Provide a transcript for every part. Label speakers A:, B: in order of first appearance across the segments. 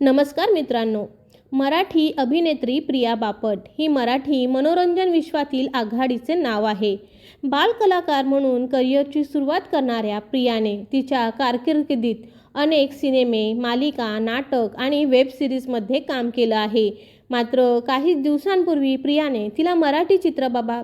A: नमस्कार मित्रांनो. मराठी अभिनेत्री प्रिया बापट ही मराठी मनोरंजन विश्वातील आघाडीचे नाव आहे. बालकलाकार म्हणून करिअरची सुरुवात करणाऱ्या प्रियाने तिच्या कारकिर्दीत अनेक सिनेमे मालिका नाटक आणि वेब सिरीजमध्ये काम केलं आहे. मात्र काही दिवसांपूर्वी प्रियाने तिला मराठी चित्रबाबा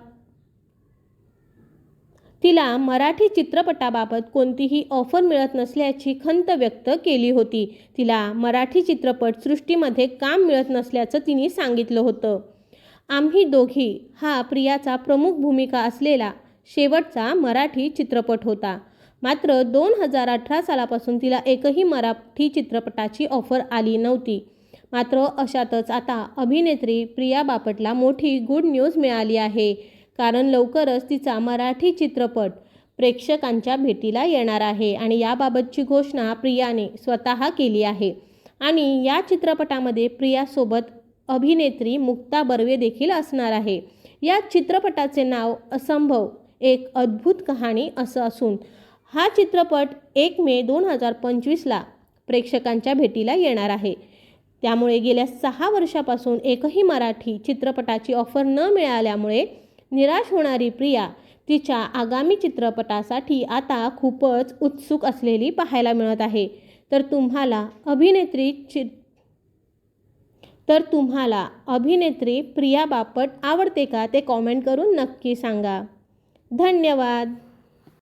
A: तिला मराठी चित्रपटाबाबत कोणतीही ऑफर मिळत नसल्याची खंत व्यक्त केली होती. तिला मराठी चित्रपट सृष्टीमध्ये काम मिळत नसल्याचं तिने सांगितलं होतं. आम्ही दोघी हा प्रियाचा प्रमुख भूमिका असलेला शेवटचा मराठी चित्रपट होता. मात्र दोन हजार अठरा सालापासून तिला एकही मराठी चित्रपटाची ऑफर आली नव्हती. मात्र अशातच आता अभिनेत्री प्रिया बापटला मोठी गुड न्यूज मिळाली आहे. कारण लवकरच तिचा मराठी चित्रपट प्रेक्षकांच्या भेटीला येणार आहे आणि याबाबतची घोषणा प्रियाने स्वतः केली आहे. आणि या चित्रपटामध्ये प्रियासोबत अभिनेत्री मुक्ता बर्वे देखील असणार आहे. या चित्रपटाचे नाव असंभव एक अद्भुत कहाणी असं असून हा चित्रपट एक मे दोन हजार पंचवीसला प्रेक्षकांच्या भेटीला येणार आहे. त्यामुळे गेल्या सहा वर्षापासून एकही मराठी चित्रपटाची ऑफर न मिळाल्यामुळे निराश होणारी प्रिया तिच्या आगामी चित्रपटासाठी आता खूपच उत्सुक असलेली पाहायला मिळत आहे. तर तुम्हाला अभिनेत्री चि तर तुम्हाला अभिनेत्री प्रिया बापट आवडते का ते कॉमेंट करून नक्की सांगा. धन्यवाद.